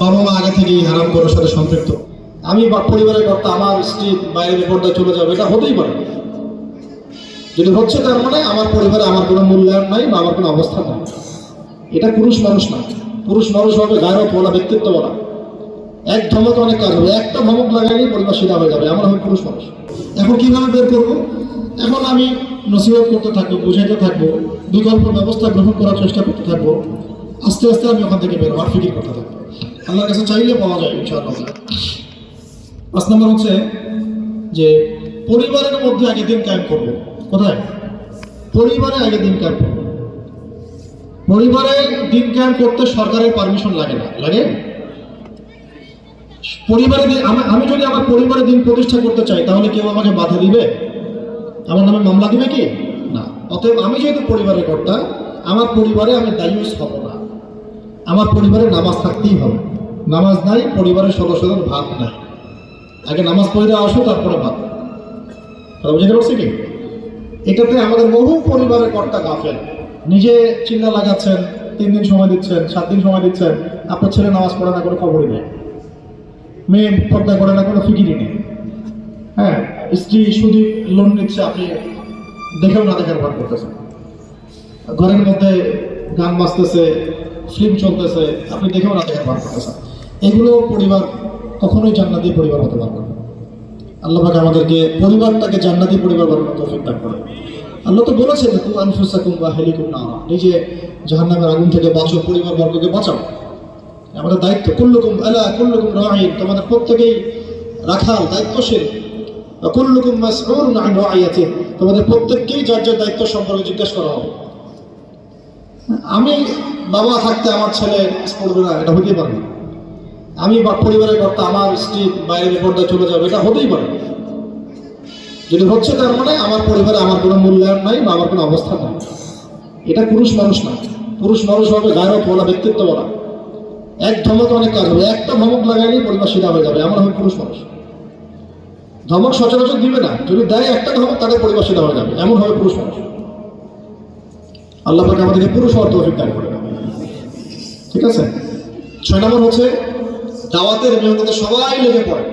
বাবা মা আগে থেকেই হারাম করার সাথে সম্পৃক্ত। আমি পরিবারের কর্তা, আমার স্ত্রী বাইরের পর্দায় চলে যাবে, এটা হতেই পারে। যদি হচ্ছে তার মানে আমার পরিবারে আমার কোনো মূল্যায়ন নাই বা আমার কোনো অবস্থা নাই। এটা পুরুষ মানুষ না। পুরুষ মানুষ হবে গায়ক বলা ব্যক্তিত্ব বলা। এক ধমকে অনেক কাজ হবে। একটা ধমক লাগাইলেই পরিবার সিধা হয়ে যাবে। এমন হবে পুরুষ মানুষ। এখন কীভাবে বের করব? এখন আমি নসিহত করতে থাকব, বুঝাইতে থাকব, বিকল্প ব্যবস্থা গ্রহণ করার চেষ্টা করতে থাকব। আস্তে আস্তে আমি ওখান থেকে বের হওয়ার ফিকির করতে থাকব। আল্লাহর কাছে চাইলে পাওয়া যায়, ইনশাআল্লাহ। পাঁচ নম্বর হচ্ছে যে, পরিবারের মধ্যে আগে দিন কায়েম করব। কোথায়? পরিবারে আগে দিন কায়েম করব। পরিবারে দিন কায়েম করতে সরকারের পারমিশন লাগে না। লাগে? পরিবারে আমি যদি আমার পরিবারে দিন প্রতিষ্ঠা করতে চাই, তাহলে কেউ আমাকে বাধা দিবে? আমার নামে মামলা দিবে কি? না। অতএব আমি যেহেতু পরিবারের কর্তা, আমার পরিবারে আমি দায়ুস হব না। আমার পরিবারে নামাজ থাকতেই হবে। নামাজ নাই, পরিবারের সদস্যদের ভাত নাই। আগে নামাজ পড়ে আসো, তারপরে ভাত। বুঝতে পারছি কি এটাতে আমাদের বহু পরিবারের কর্তা গাফেল নিজে চিল্লা লাগাচ্ছেন, তিন দিন সময় দিচ্ছেন, সাত দিন সময় দিচ্ছেন, আপনার ছেলে নামাজ পড়ে না কোনো খবরই নেই। মেয়ে পর্দা করে না কোনো ফিকিরই নেই। হ্যাঁ স্ত্রী শুধু লোন নিচ্ছে, আপনি দেখেও না দেখার ভাব করতেছেন। ঘরের মধ্যে গান বাজতেছে ফিল্ম চলতেছে, আপনি দেখেও না দেখার ভাব করতেছেন। এগুলো পরিবার কখনোই জান্নাতি পরিবার হতে পারবে না। আল্লাহ পাক আমাদেরকে পরিবারটাকে জান্নাতি পরিবার বানানোর তৌফিক দান করে আল্লাহ তো বলেছে যে তুমি আনফুসাকুম বা হেলিকুম না নিজে জাহান্নামের আগুন থেকে বাঁচো, পরিবার বর্গকে বাঁচাও। আমাদের দায়িত্ব, কুল্লুকুম আলা, কুল্লুকুম রাহিন তোমাদের প্রত্যেকেই রাখাল, দায়িত্বশীল। কুল্লুকুম মাসউলুন আন রাইয়াতি তোমাদের প্রত্যেককেই যার যার দায়িত্ব সম্পর্কে জিজ্ঞেস করা হবে। আমি বাবা থাকতে আমার ছেলে না এটা হতেই পারে না। আমি বা পরিবারের কর্তা, আমার স্ত্রী বাইরে পর্দায় চলে যাবে, এটা হতেই পারে। যদি হচ্ছে তার মানে আমার পরিবারে আমার কোনো মূল্যায়ন নাই বা আমার কোনো অবস্থা নাই। এটা পুরুষ মানুষ না। পুরুষ মানুষ হবে গায়ক বলা, ব্যক্তিত্ব বলা। এক ধমকে অনেক কাজ হবে। একটা ধমক লাগাইলেই পরিবার সিধা হয়ে যাবে। এমন হবে পুরুষ মানুষ। ধমক সচরাচর দিবে না। যদি দেয় একটা ধমক, তাদের পরিবার সিধা হয়ে যাবে। এমন হবে পুরুষ মানুষ। আল্লাহ আমাদেরকে পুরুষ অর্থ অভিজ্ঞান করে ঠিক আছে? ছয় নম্বর হচ্ছে দাওয়াতের মেহনতে সবাই লেগে পড়ে।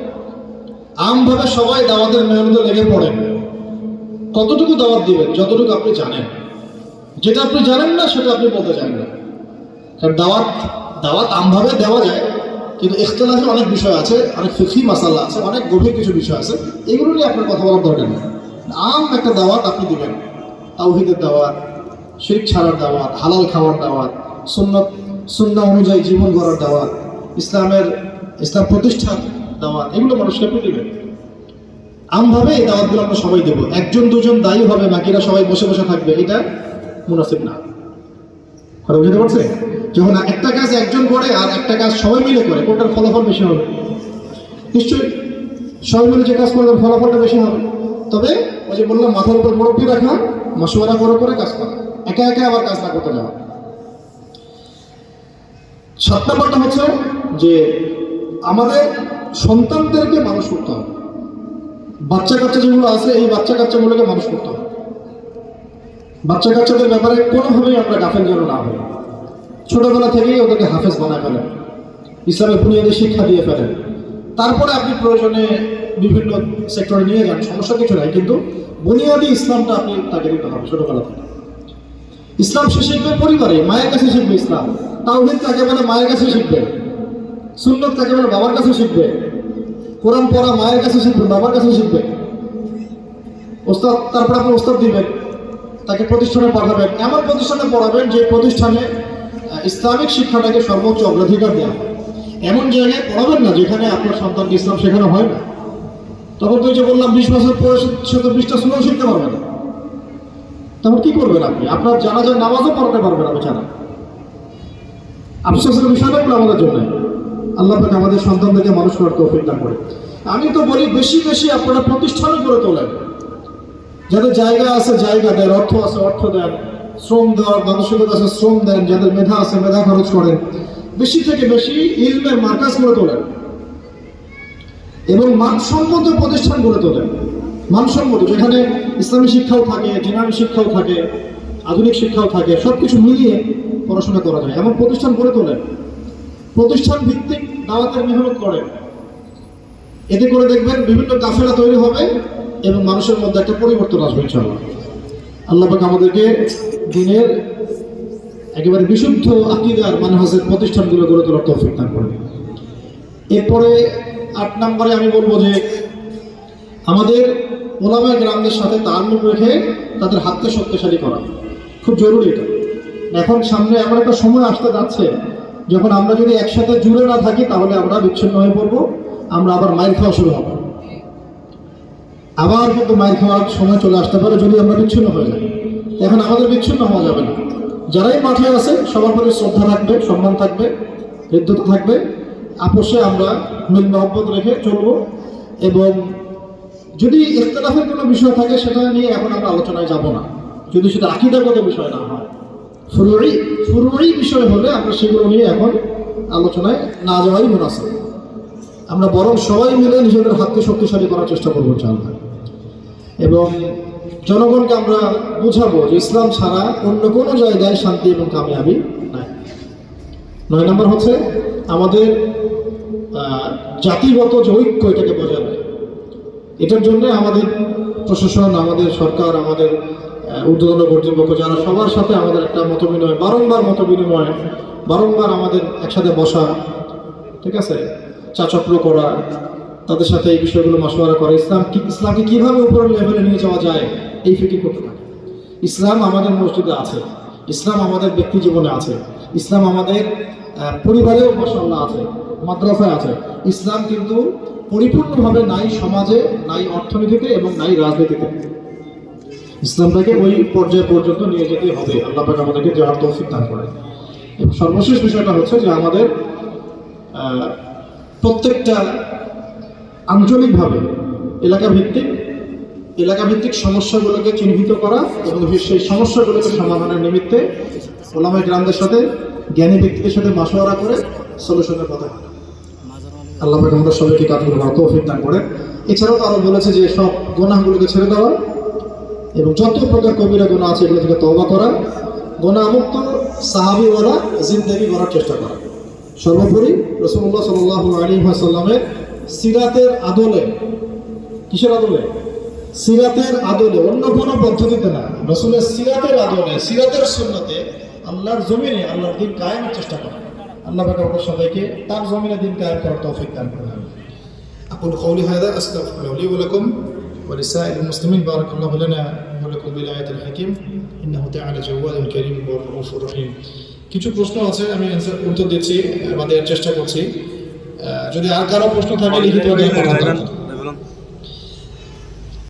আমভাবে সবাই দাওয়াতের মেহনতে লেগে পড়েন কতটুকু দাওয়াত দিবেন, যতটুকু আপনি জানেন। যেটা আপনি জানেন না, সেটা আপনি বলতে চান না। কারণ দাওয়াত দাওয়াত আমভাবে দেওয়া যায়, কিন্তু ইখতলাফে অনেক বিষয় আছে, অনেক ফিফি মাসালা আছে, অনেক গভীর কিছু বিষয় আছে, এগুলো নিয়ে আপনার কথা বলার দরকার নেই। আম একটা দাওয়াত আপনি দিবেন। তাওহিদের দাওয়াত শির ছাড়ার দাওয়াত, হালাল খাওয়ার দাওয়াত, সুন্নত, সুন্না অনুযায়ী জীবন গড়ার দাওয়াত ইসলামের ইসলাম প্রতিষ্ঠার দাওয়াত, এগুলো মানুষকে দিবেন। আমভাবে এই দাওয়াতগুলো আমরা সবাই দেবো। একজন, দুজন দায়ী হবে, বাকিরা সবাই বসে বসে থাকবে, এটা মুনাসিব না। কথা বুঝতে পারছে যখন একটা কাজ একজন করে আর একটা কাজ সবাই মিলে করে, কোনটার ফলাফল বেশি হবে? নিশ্চয়ই সবাই মিলে যে কাজ করে তার ফলাফলটা বেশি হবে। তবে ওই যে বললাম, মাথার উপর মুরব্বী রাখা মশওয়ারা করে করে কাজ করা। একা একা আবার কাজ না করতে যাওয়া। সাত নম্বরটা হচ্ছে যে আমাদের সন্তানদেরকে মানুষ করতে হবে। বাচ্চা কাচ্চা যেগুলো আছে, এই বাচ্চা কাচ্চাগুলোকে মানুষ করতে হবে। বাচ্চা কাচ্চাদের ব্যাপারে কোনোভাবেই আমরা গাফেল যেন না হই। ছোটবেলা থেকেই ওদেরকে হাফেজ বানায় ফেলেন। ইসলামের বুনিয়াদী শিক্ষা দিয়ে ফেলেন। তারপরে আপনি প্রয়োজনে বিভিন্ন সেক্টরে নিয়ে যান, সমস্যা কিছু নাই, কিন্তু বুনিয়াদী ইসলামটা আপনি তাকে দিতে হবে ছোটবেলা থেকে। ইসলাম সে শিখবে পরিবারে, মায়ের কাছে শিখবে ইসলাম। তাওহিদ তাকে মানে মায়ের কাছে শিখবে। সুন্নত তাকে বলে বাবার কাছে শিখবে। কোরআন পড়া মায়ের কাছে শিখবে, বাবার কাছে শিখবে। ওস্তাদ, তারপর আপনি ওস্তাদ দিবেন, তাকে প্রতিষ্ঠানে পাঠাবেন। এমন প্রতিষ্ঠানে পড়াবেন যে প্রতিষ্ঠানে ইসলামিক শিক্ষাটাকে সর্বোচ্চ অগ্রাধিকার দেওয়া এমন জায়গায় পড়াবেন না যেখানে আপনার সন্তানকে ইসলাম শেখানো হয় না। তখন তো যে বললাম, বিশ বছর পরে সে- তো বিশটা শুনেও শিখতে পারবে না। তখন কি করবেন আপনি? আপনার জানা জানাজার নামাজও পড়াতে পারবেন না বেচারা আফসোসের বিষয়টা আমাদের জন্য? আল্লাহ পাক আমাদের সন্তানদেরকে মানুষ করার তৌফিক দান করে। আমি তো বলি বেশি বেশি আপনারা প্রতিষ্ঠানই করে তোলেন। যাদের জায়গা আছে, জায়গা দেন, অর্থ আছে, অর্থ দেন, শ্রম দেওয়ার মানসিকতা আছে, শ্রম দেন, যাদের মেধা আছে, মেধা খরচ করেন। বেশি থেকে বেশি ইলমের মার্কাজ করে তোলেন। এবং মানসম্মত প্রতিষ্ঠান গড়ে তোলেন। মানসম্মত, যেখানে ইসলামী শিক্ষাও থাকে, জেনারেল শিক্ষাও থাকে, আধুনিক শিক্ষাও থাকে সব কিছু মিলিয়ে পড়াশোনা করা যায়। এমন প্রতিষ্ঠান গড়ে তোলেন। প্রতিষ্ঠান ভিত্তিক দাওয়াতের মেহনত করেন এতে করে দেখবেন বিভিন্ন কাফেলা তৈরি হবে এবং মানুষের মধ্যে একটা পরিবর্তন আসবে, ইনশাআল্লাহ। আল্লাহ পাক আমাদেরকে দিনের একেবারে বিশুদ্ধ আকিদার মানহাজের প্রতিষ্ঠানগুলো গড়ে তোলার তৌফিক দান করবে এরপরে আট নম্বরে আমি বলব যে, আমাদের ওলামায় গ্রামদের সাথে তাল্লুক রেখে তাদের হাতকে শক্তিশালী করা। খুব জরুরি এটা। এখন সামনে এমন একটা সময় আসতে যাচ্ছে যখন আমরা যদি একসাথে জুড়ে না থাকি, তাহলে আমরা বিচ্ছিন্ন হয়ে পড়ব। আমরা আবার মাইর খাওয়া শুরু হব। আবার কিন্তু মাইর খাওয়ার সময় চলে আসতে পারে যদি আমরা বিচ্ছিন্ন হয়ে যাই। এখন আমাদের বিচ্ছিন্ন হওয়া যাবে না। যারাই মাঠে আছে, সবার প্রতি শ্রদ্ধা থাকবে, সম্মান থাকবে, হৃদ্যতা থাকবে। আপোষে আমরা মিল মহব্বত রেখে চলবো। এবং যদি ইখতলাফের কোনো বিষয় থাকে, সেটা নিয়ে এখন আমরা আলোচনায় যাব না। যদি সেটা আকিদাগত বিষয় না হয়। ফুরুরি ফুরুরি বিষয় হলে আমরা সেগুলো নিয়ে এখন আলোচনায় না যাওয়াই মুনাসব। আমরা বরং সবাই মিলে নিজেদের হাতকে শক্তিশালী করার চেষ্টা করব চাল্লা এবং জনগণকে আমরা বুঝাবো যে ইসলাম ছাড়া অন্য কোনো জায়গায় শান্তি এবং কামিয়াবি নাই। নয় নম্বর হচ্ছে আমাদের জাতিগত যে ঐক্য এটাকে বজায় এটার জন্য আমাদের প্রশাসন, আমাদের সরকার, আমাদের ঊর্ধ্বতন কর্তৃপক্ষ যারা, সবার সাথে আমাদের একটা মত বিনিময়, বারংবার মত বিনিময়, বারংবার আমাদের একসাথে বসা, ঠিক আছে? চাচক্র করা, তাদের সাথে এই বিষয়গুলো মশওয়ারা করা। ইসলাম ইসলামকে কীভাবে উপরের লেভেলে নিয়ে যাওয়া যায়, এই ফিকির করতে থাকে ইসলাম আমাদের মসজিদে আছে, ইসলাম আমাদের ব্যক্তি জীবনে আছে, ইসলাম আমাদের পরিবারেও মশাল্লা আছে, মাদ্রাসায় আছে। ইসলাম কিন্তু পরিপূর্ণভাবে নাই সমাজে, নাই অর্থনীতিতে এবং নাই রাজনীতিতে। ইসলামটাকে ওই পর্যায় পর্যন্ত নিয়ে যেতে হবে। আল্লাহ পাক আমাদেরকে যাওয়ার তৌফিক দান করে সর্বশেষ বিষয়টা হচ্ছে যে আমাদের প্রত্যেকটা আঞ্চলিকভাবে এলাকা ভিত্তিক এলাকা ভিত্তিক সমস্যাগুলোকে চিহ্নিত করা এবং সেই সমস্যাগুলোকে সমাধানের নিমিত্তে ওলামাই গ্রামদের সাথে, জ্ঞানী ব্যক্তিদের সাথে মাসোয়ারা করে সলিউশনের কথা আল্লাহ আমাদের সবাইকে কাজগুলো তৌফিক দান করে এছাড়াও তারা বলেছে যে সব গোনাগুলোকে ছেড়ে দেওয়া এবং যত প্রকার কবিরা গোনা আছে এগুলো থেকে তওবা করা গোনামুক্ত সাহাবিওয়ালা জিন্দেগি করার চেষ্টা করা সর্বোপরি রসুল্লাহ সাল্লাহ আলী সাল্লামের সিরাতের আদলে কিসের আদলে সিরাতের আদলে অন্য কোনো পদ্ধতিতে না রসুলের সিরাতের আদলে সিরাতের সুন্নতে আল্লাহর জমিনে আল্লাহর দিন কায়েমের চেষ্টা করা আল্লাহ পাক আমাদের সবাইকে তার জমিনে দিন কায়েম করার তৌফিক দান করে أقول قولي هذا أستغفر الله لي ولكم ولسائر المسلمين بارك الله لنا ولكم بالآية الحكيم إنه تعالى جواد كريم ورؤوف رحيم কিছু প্রশ্ন আছে আমি answer- উত্তর দিচ্ছি বা দেওয়ার চেষ্টা করছি আহ, যদি আর কারো প্রশ্ন থাকে লিখিত